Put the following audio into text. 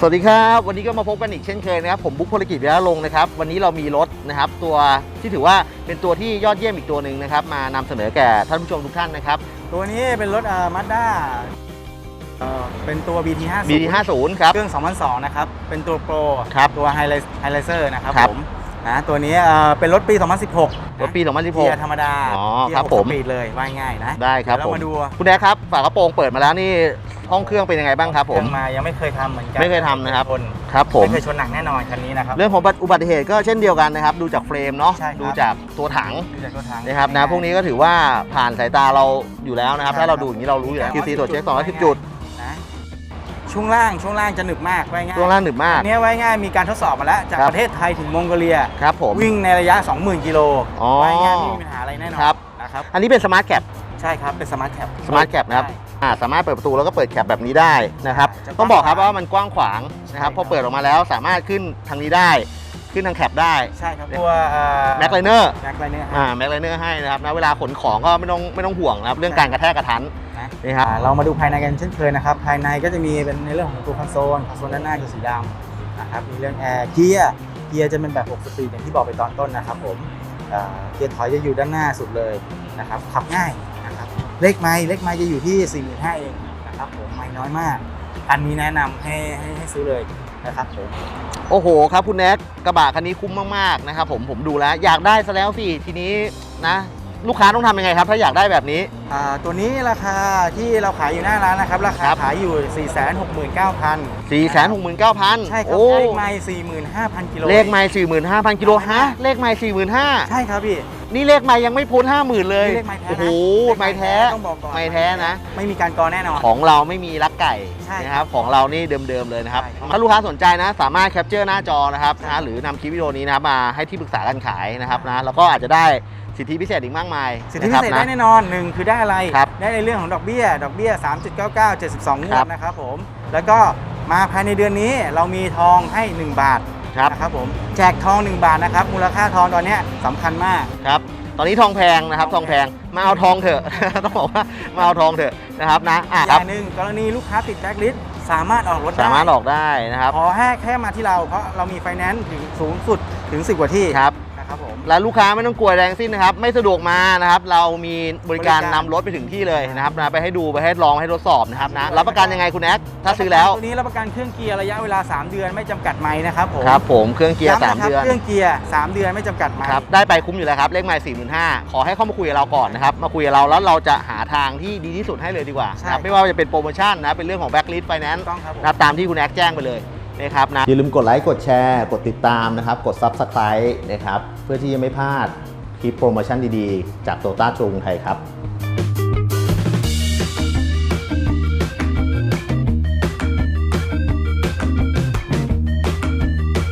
สวัสดีครับ วันนี้ก็มาพบกันอีกเช่นเคยนะครับ ผมบุ๊คพลกิจวิรลงค์นะครับ วันนี้เรามีรถนะครับ ตัวที่ถือว่าเป็นตัวที่ยอดเยี่ยมอีกตัวหนึ่งนะครับ มานำเสนอแก่ท่านผู้ชมทุกท่านนะครับ ตัวนี้เป็นรถมาด้าเป็นตัว BT50 BT50 ครับ เครื่อง 2002 นะครับ เป็นตัวโปร ครับตัวไฮไลเซอร์นะครับครับ ผม นะตัวนี้เอ่อเป็นรถปี 2016รถปีเกียร์ธร2016รมดาอ๋อเกียครับหกผมสปีดเลยว่าง่ายนะได้ครับเดี๋ยวผมเรามาดูคุณแดกครับฝากระโปรงเปิดมาแล้วนี่ห้องเครื่องเป็นยังไงบ้างครับผมเครื่องมายังไม่เคยทำเหมือนกันไม่เคยทำนะครับ ชนครับผม ไม่เคยชนหนักแน่นอนคันนี้นะครับ เรื่องของอุบัติเหตุก็เช่นเดียวกันนะครับ ดูจากเฟรมเนาะใช่ครับ ดูจากตัวถังดูจากตัวถังนะครับนะพวกนี้ก็ถือว่าผ่านสายตาเราอยู่แล้วนะครับใช่ถ้าเราครับดูอย่างนี้เรารู้อยู่แล้วมี QC การตรวจเช็ควัด210จุดนะ ช่วงล่างช่วงล่างจะหนึบมากว่าง่ายช่วงล่างหนึบมากอันนี้ไว้ง่ายมีการทดสอบมาแล้ว จากครับ ประเทศไทยถึงมองโกเลีย ครับผม วิ่งในระยะ 20,000 กิโลอ๋อไว้ง่ายไม่มีปัญหาอะไรแน่นอนครับ นะครับอันนี้เป็นสมาร์ทแคปใช่ครับเป็นสมาร์ทแคปสมาร์ทแคปนะครับอ่าสามารถเปิดประตูแล้วก็เปิดแคปแบบนี้ได้นะครับ จะต้องบอกครับกว้างว่ามันกว้างขวางนะครับใช่พอเปิดออกมาแล้วสามารถขึ้นทางนี้ได้ ขึ้นทางแคปได้ ใช่ครับตัวแม็กไลเนอร์แม็กไลเนอร์อ่าแม็กไลเนอร์ให้นะครับนะเวลาขนของก็ไม่ต้องไม่ต้องห่วงนะครับเรื่องการกระแทกกระทันนะนี่ครับอ่าเรามาดูภายในกันเช่นเคยนะครับ ภายในก็จะมีเป็นในเรื่องของตัวคอนโซลคอนโซลด้านหน้าคือสีดำนะครับมีเรื่องแอร์เกียร์เกียร์จะเป็นแบบ6สปีดอย่างที่บอกไปตอนต้นนะครับผมอ่าเกียร์ถอยจะอยู่ด้านหน้าสุดเลยนะครับขับง่ายนะครับเลขไม้เลขไม้จะอยู่ที่45,000เองนะครับผมไม่น้อยมาก อันนี้แนะนำให้ให้ให้ซื้อเลย นะครับผมโอ้โหครับคุณแน็กกระบะคันนี้คุ้มมากๆนะครับผมผมดูแล้ว อยากได้ซะแล้วสิทีนี้นะ ลูกค้าต้องทำยังไงครับ ถ้าอยากได้แบบนี้ตัวนี้ราคาที่เราขายอยู่หน้าร้านนะครับ ราคาครับขายอยู่ 469,000 4 6 9 0 0 0 ใช่ครับโอ้เลขไม้45,000 กิโล เลขไม้45,000 กิโลฮะ เลขไม้45,000 ใช่ครับพี่ นี่เลขไม้ยังไม่พ้น 50,000 เลยนี่เลขไม้แท้โอ้โหนะไม้แท้ ต้องบอกก่อนไม้แท้นะ ไม่มีการกอแน่นอน ของเราไม่มีลักไก่ใช่นะครับ ของเรานี่เดิมๆเลยนะครับใช่ครับ ถ้าลูกค้าสนใจนะ สามารถแคปเจอร์หน้าจอนะครับนะหรือนำคลิปวิดีโอนี้นะครับมาให้ที่ปรึกษาการขายนะครับนะ แล้วก็อาจจะได้สิทธิพิเศษอีกมากมาย สิทธิพินะครัเศษนะได้แน่นอนหนึ่งคือได้อะไร ครับได้ในเรื่องของดอกเบี้ย ดอกเบี้ย 3.99 72งควรัดบ นะครับผม แล้วก็มาภายในเดือนนี้เรามีทองให้ 1 บาทครับนะครับผม แจกทอง 1 บาทนะครับ มูลค่าทองตอนเนี้ยสำคัญมาก ครับ ตอนนี้ทองแพงนะครับททอองงแพแพงงมาเอาทองเถอะ ต้องบอกว่ามาเอาทองเถอะนะครับนะอะอครับ ย่างหนึ่งกรณีลูกค้าติดแจ็คลิสต์สามารถออกรถได้สามารถออกได้นะครับ ขอแค่แค่มาที่เราเพราะเรามีไฟแนนซ์ถึงสูงสุดถึง 10 กว่าที่ ครับ นะครับผมและลูกค้าไม่ต้องกลัวแรงสิ้นนะครับ ไม่สะดวกมานะครับ เรามีบริการบรินำการ รถไปถึงที่เลยนะครับนะไปให้ดูไปให้ลองให้ทดสอบนะครับนะรับประกันยังไงคุณแอ๊กถ้าซื้อแล้วตัวนี้รับประกันเครื่องเกียร์ระยะเวลา 3 เดือนไม่จำกัดไมล์นะครับผมครับ ผมเครื่องเกียร์ย้ำสามนะครับเดือนเครื่องเกียร์3เดือนไม่จำกัดไมล์ครับได้ไปคุ้มอยู่แล้วครับ เลขใหม่4 5 0 0 0ขอให้เข้ามาคุยกับเราก่อนนะครับ มาคุยกับเราแล้วเราจะหาทางที่ดีที่สุดให้เลยดีกว่าใช่ นะครับไม่ว่าจะเป็นโปรโมชั่นนะเป็นเรื่องของแบ็กลิสต์ไฟแนนซ์ถูกต้องครับผม นะตามที่คุณแอ๊กแจ้งไปเลย นะครับนะอย่าลืมกดไลค์กดแชร์กดติดตามนะครับ กด Subscribe นะครับ เพื่อที่จะไม่พลาดคลิปโปรโมชั่นดีๆ จากโตต้าชูงไทยครับ